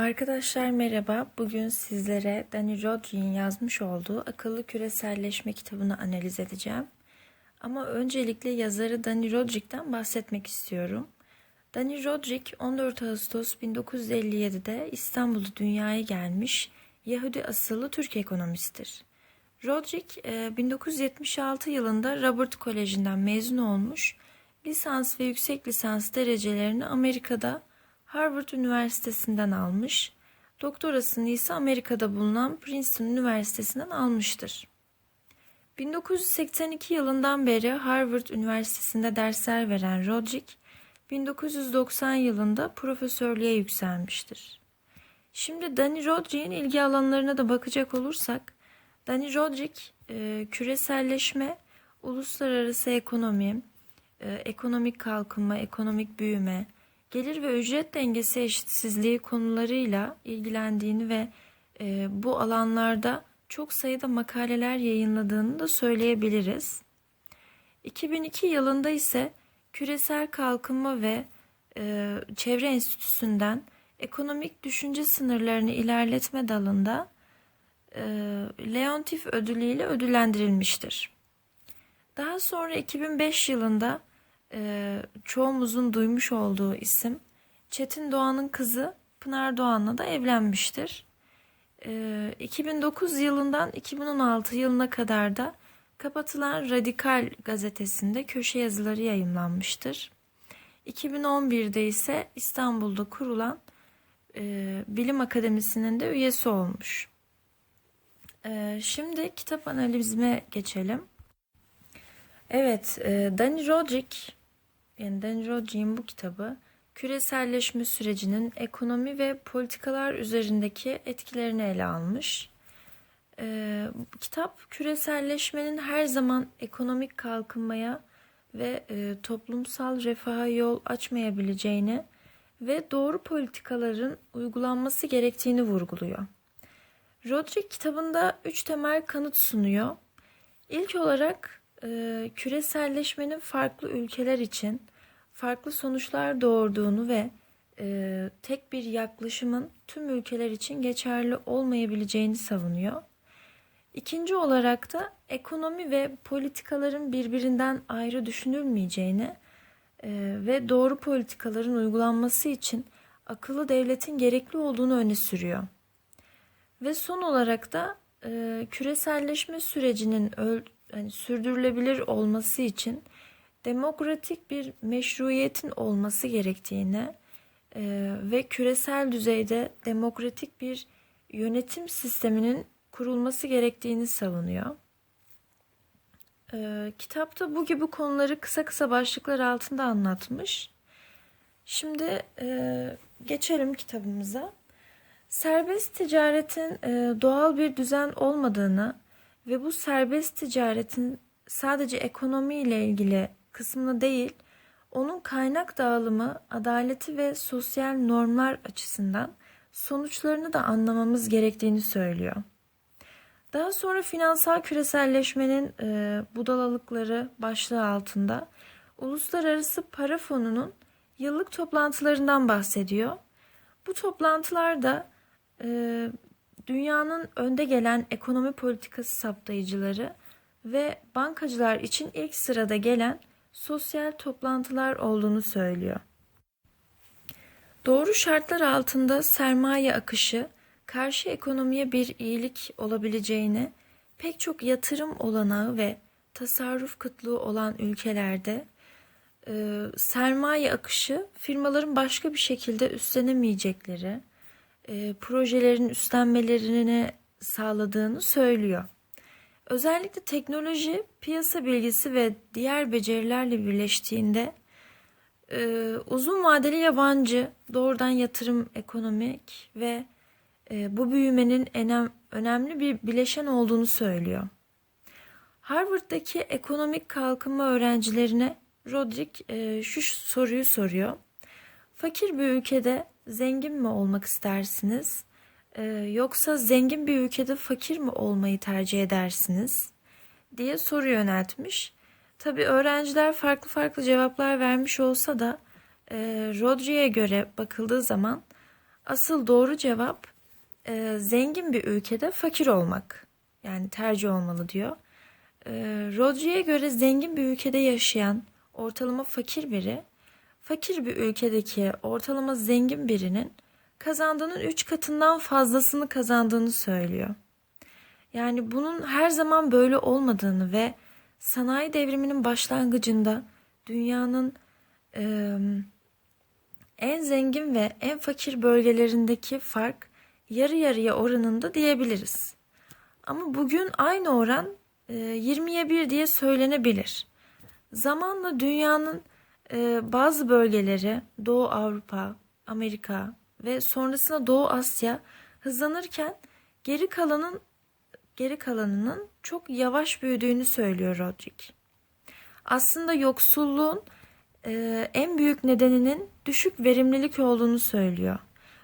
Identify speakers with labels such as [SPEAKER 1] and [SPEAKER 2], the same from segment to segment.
[SPEAKER 1] Arkadaşlar merhaba. Bugün sizlere Danny Rodri'nin yazmış olduğu Akıllı Küreselleşme kitabını analiz edeceğim. Ama öncelikle yazarı Danny Rodrik'ten bahsetmek istiyorum. Danny Rodrik 14 Ağustos 1957'de İstanbul'da dünyaya gelmiş Yahudi asıllı Türk ekonomisttir. Rodrik 1976 yılında Robert Koleji'nden mezun olmuş, lisans ve yüksek lisans derecelerini Amerika'da Harvard Üniversitesi'nden almış, doktorasını ise Amerika'da bulunan Princeton Üniversitesi'nden almıştır. 1982 yılından beri Harvard Üniversitesi'nde dersler veren Rodrik, 1990 yılında profesörlüğe yükselmiştir. Şimdi Danny Rodrik'in ilgi alanlarına da bakacak olursak, Danny Rodrik e, küreselleşme, uluslararası ekonomi, e, ekonomik kalkınma, ekonomik büyüme, gelir ve ücret dengesi eşitsizliği konularıyla ilgilendiğini ve e, bu alanlarda çok sayıda makaleler yayınladığını da söyleyebiliriz. 2002 yılında ise Küresel Kalkınma ve e, Çevre Enstitüsü'nden ekonomik düşünce sınırlarını ilerletme dalında e, Leontief ödülü ile ödüllendirilmiştir. Daha sonra 2005 yılında e, çoğumuzun duymuş olduğu isim Çetin Doğan'ın kızı Pınar Doğan'la da evlenmiştir. E, 2009 yılından 2016 yılına kadar da kapatılan Radikal gazetesinde köşe yazıları yayımlanmıştır. 2011'de ise İstanbul'da kurulan e, Bilim Akademisi'nin de üyesi olmuş. E, şimdi kitap analizime geçelim. Evet, e, Danny Rodrik yani Dan Rodrik'in bu kitabı küreselleşme sürecinin ekonomi ve politikalar üzerindeki etkilerini ele almış. Ee, kitap küreselleşmenin her zaman ekonomik kalkınmaya ve e, toplumsal refaha yol açmayabileceğini ve doğru politikaların uygulanması gerektiğini vurguluyor. Rodrik kitabında üç temel kanıt sunuyor. İlk olarak e, küreselleşmenin farklı ülkeler için farklı sonuçlar doğurduğunu ve e, tek bir yaklaşımın tüm ülkeler için geçerli olmayabileceğini savunuyor. İkinci olarak da ekonomi ve politikaların birbirinden ayrı düşünülmeyeceğini e, ve doğru politikaların uygulanması için akıllı devletin gerekli olduğunu öne sürüyor. Ve son olarak da e, küreselleşme sürecinin öl, yani sürdürülebilir olması için demokratik bir meşruiyetin olması gerektiğini e, ve küresel düzeyde demokratik bir yönetim sisteminin kurulması gerektiğini savunuyor. E, kitapta bu gibi konuları kısa kısa başlıklar altında anlatmış. Şimdi e, geçelim kitabımıza. Serbest ticaretin e, doğal bir düzen olmadığını ve bu serbest ticaretin sadece ekonomi ile ilgili kısmını değil, onun kaynak dağılımı, adaleti ve sosyal normlar açısından sonuçlarını da anlamamız gerektiğini söylüyor. Daha sonra finansal küreselleşmenin e, budalalıkları başlığı altında Uluslararası Para Fonu'nun yıllık toplantılarından bahsediyor. Bu toplantılarda e, dünyanın önde gelen ekonomi politikası saptayıcıları ve bankacılar için ilk sırada gelen sosyal toplantılar olduğunu söylüyor. Doğru şartlar altında sermaye akışı karşı ekonomiye bir iyilik olabileceğini pek çok yatırım olanağı ve tasarruf kıtlığı olan ülkelerde e, sermaye akışı firmaların başka bir şekilde üstlenemeyecekleri e, projelerin üstlenmelerini sağladığını söylüyor. Özellikle teknoloji, piyasa bilgisi ve diğer becerilerle birleştiğinde e, uzun vadeli yabancı, doğrudan yatırım ekonomik ve e, bu büyümenin enem, önemli bir bileşen olduğunu söylüyor. Harvard'daki ekonomik kalkınma öğrencilerine Rodrik e, şu soruyu soruyor. Fakir bir ülkede zengin mi olmak istersiniz? Ee, yoksa zengin bir ülkede fakir mi olmayı tercih edersiniz? diye soru yöneltmiş. Tabi öğrenciler farklı farklı cevaplar vermiş olsa da e, Rodri'ye göre bakıldığı zaman Asıl doğru cevap e, zengin bir ülkede fakir olmak. Yani tercih olmalı diyor. E, Rodri'ye göre zengin bir ülkede yaşayan ortalama fakir biri, fakir bir ülkedeki ortalama zengin birinin kazandığının 3 katından fazlasını kazandığını söylüyor. Yani bunun her zaman böyle olmadığını ve sanayi devriminin başlangıcında dünyanın e, en zengin ve en fakir bölgelerindeki fark yarı yarıya oranında diyebiliriz. Ama bugün aynı oran e, 20'ye 1 diye söylenebilir. Zamanla dünyanın bazı bölgeleri Doğu Avrupa, Amerika ve sonrasında Doğu Asya hızlanırken geri kalanın geri kalanının çok yavaş büyüdüğünü söylüyor Rodrik. Aslında yoksulluğun e, en büyük nedeninin düşük verimlilik olduğunu söylüyor.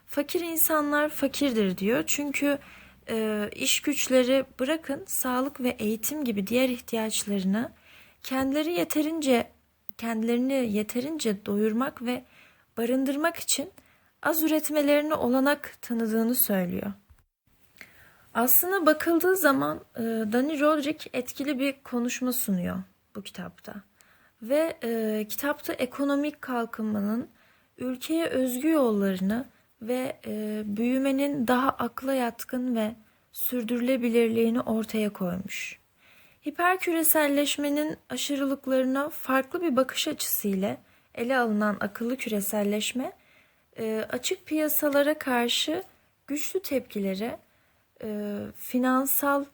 [SPEAKER 1] Fakir insanlar fakirdir diyor çünkü e, iş güçleri bırakın sağlık ve eğitim gibi diğer ihtiyaçlarını kendileri yeterince kendilerini yeterince doyurmak ve barındırmak için az üretmelerine olanak tanıdığını söylüyor. Aslında bakıldığı zaman e, Dani Rodrik etkili bir konuşma sunuyor bu kitapta. Ve e, kitapta ekonomik kalkınmanın ülkeye özgü yollarını ve e, büyümenin daha akla yatkın ve sürdürülebilirliğini ortaya koymuş. Hiperküreselleşmenin aşırılıklarına farklı bir bakış açısıyla ele alınan akıllı küreselleşme, açık piyasalara karşı güçlü tepkilere, e, finansal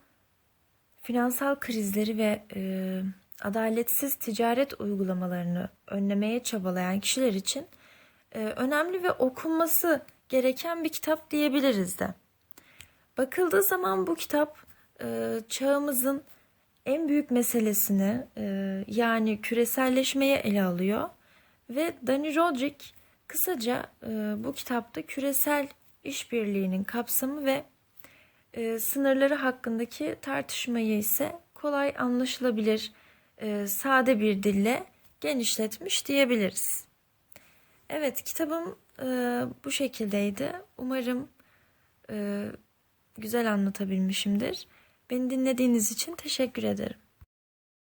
[SPEAKER 1] finansal krizleri ve e, adaletsiz ticaret uygulamalarını önlemeye çabalayan kişiler için e, önemli ve okunması gereken bir kitap diyebiliriz de. Bakıldığı zaman bu kitap çağımızın en büyük meselesini yani küreselleşmeye ele alıyor ve Danny Rodrik kısaca e, bu kitapta küresel işbirliğinin kapsamı ve e, sınırları hakkındaki tartışmayı ise kolay anlaşılabilir, e, sade bir dille genişletmiş diyebiliriz. Evet, kitabım bu şekildeydi. Umarım güzel anlatabilmişimdir. Beni dinlediğiniz için teşekkür ederim.